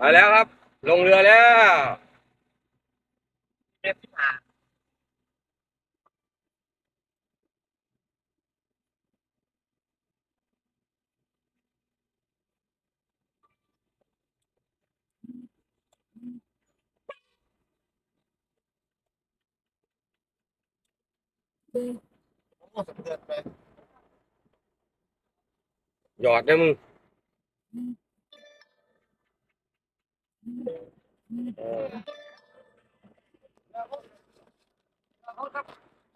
มาแล้วครับ ลงเรือแล้วเรียบที่ผ่าโอ้สะเทือนไปหยอดนะมึงเออ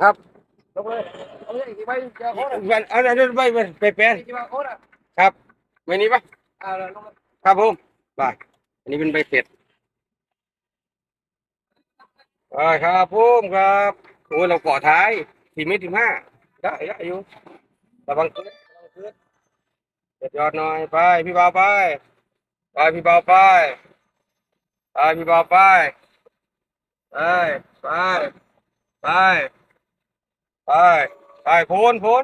ครับลงเลยเอาเลยกี่ใบจอโค้ดวันเอาเอาเอาไปไปไปแปลนกี่ใบโค้ดอะครับไม่นี้ปะอ่าลงมาครับผมไปอันนี้เป็นใบเสร็จไปครับผมครับโอ้ยเราเกาะท้ายสี่เมตรสิบห้าได้ได้อยู่ระวังขึ้นระวังขึ้นเด็ดยอดหน่อยไปพี่บ่าวไปไปพี่บ่าวไปไปพี่บ่าวไป ไปไปไปไปไปโพนโพน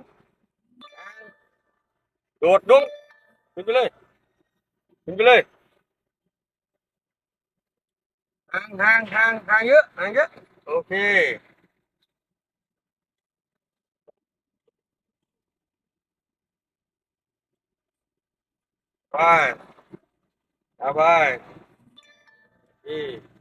โดดดุ้งขึ้นไปเลย 嗯。